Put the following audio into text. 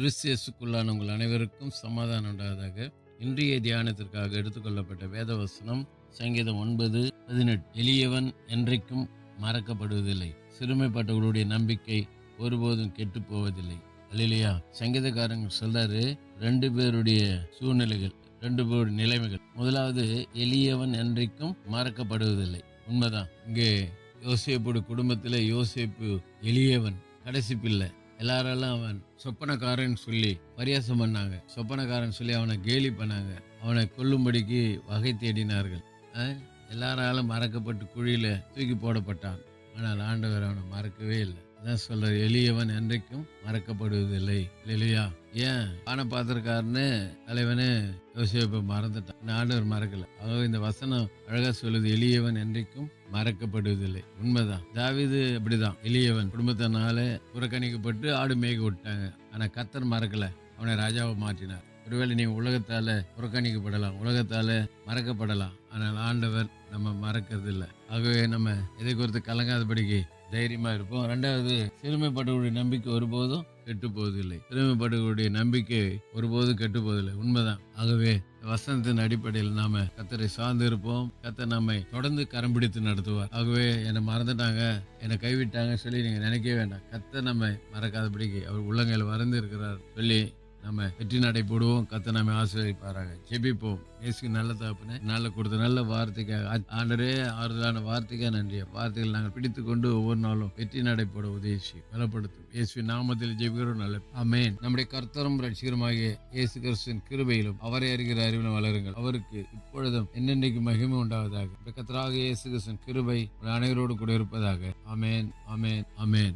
கிறிஸ்தியசுக்குள்ளான உங்கள் அனைவருக்கும் சமாதானம் உண்டாதாக இன்றைய தியானத்திற்காக எடுத்துக்கொள்ளப்பட்ட வேத வசனம் சங்கீதம் ஒன்பது பதினெட்டு. எளியவன் என்றைக்கும் மறக்கப்படுவதில்லை. சிறுமைப்பட்டவர்களுடைய நம்பிக்கை ஒருபோதும் கெட்டு போவதில்லை அல்லையா சங்கீதக்காரங்க சொல்றாரு ரெண்டு பேருடைய சூழ்நிலைகள் ரெண்டு பேருடைய நிலைமைகள். முதலாவது எளியவன் என்றைக்கும் மறக்கப்படுவதில்லை. உண்மைதான். இங்கே யோசேப்புடைய குடும்பத்தில் யோசேப்பு எளியவன். கடைசி பிள்ளை. எல்லாரெல்லாம் அவன் சொப்பனக்காரன் சொல்லி பரியாசம் பண்ணாங்க. சொப்பனக்காரன் சொல்லி அவனை கேலி பண்ணாங்க. அவனை கொல்லும்படிக்கு வகை தேடினார்கள். எல்லாராலும் மறக்கப்பட்டு குழியில் தூக்கி போடப்பட்டான். ஆனால் ஆண்டவர் அவனை மறக்கவே இல்லை. அதான் சொல்றாரு எளியவன் என்றைக்கும் மறக்கப்படுவதில்லை. இல்லையா ஏன்? பானை பார்த்துருக்காருன்னு தலைவனே யோசிப்பை மறந்துட்டான். ஆண்டவர் மறக்கல. ஆகவே இந்த வசனம் அழகா சொல்லுது எளியவன் என்றைக்கும் மறக்கப்படுவதில்லை. உண்மைதான். தாவீது அப்படிதான். எளியவன் குடும்பத்தினால புறக்கணிக்கப்பட்டு ஆடு மேய்க்க விட்டாங்க. ஆனா கத்தர் மறக்கல. அவனை ராஜாவை மாற்றினார். ஒருவேளை நீ உலகத்தால புறக்கணிக்கப்படலாம். உலகத்தால மறக்கப்படலாம். ஆனால் ஆண்டவர் நம்ம மறக்கிறது இல்லை ஆகவே நம்ம எதை குறித்து கலங்காதபடிக்கு தைரியமா இருப்போம். ரெண்டாவது சிறுமைப்பட்டவருடைய நம்பிக்கை ஒருபோதும் கெட்டு போவதில்லை சிறுமைப்பட்டவருடைய நம்பிக்கை ஒருபோதும் கெட்டு போவதில்லை உண்மைதான். ஆகவே வசனத்தின் அடிப்படையில் நாம கத்தரை சார்ந்து இருப்போம். கத்தர் நம்மை தொடர்ந்து கரம் பிடித்து நடத்துவார். ஆகவே என்னை மறந்துட்டாங்க என்னை கைவிட்டாங்க சொல்லி நீங்க நினைக்கவே வேண்டாம். கத்தை நம்மை மறக்காதபடிக்கு அவர் உள்ளங்கையில் வறந்து இருக்கிறார். சொல்லி நம்ம வெற்றி நடை போடுவோம். கத்த நம்ம ஆசீர்வதிப்பாராங்க ஜெபிப்போம். இயேசுக்கு நல்ல தகப்பனே நல்ல கொடுத்த நல்ல வார்த்தைக்காக. ஆ- ஆண்டரே ஆறுதலான வார்த்தைக்காக நன்றி. வார்த்தைகள் நாங்கள் பிடித்து கொண்டு ஒவ்வொரு நாளும் வெற்றி நடை போட உதவி பலப்படுத்தும். இயேசு நாமத்தில் ஜெபிக்கிறோம். நல்ல அமேன் நம்முடைய கர்த்தரும் ரட்சிகருமாகிய இயேசு கிறிஸ்துவின் கிருபையிலும் அவரை அறிகிற அறிவிலும் வளருங்கள். அவருக்கு இப்பொழுதும் என்னென்னைக்கு மகிமை உண்டாவதாக. கத்தராக இயேசு கிறிஸ்துவின் கிருபை அனைவரோடு கூட இருப்பதாக. அமேன் அமேன் அமேன்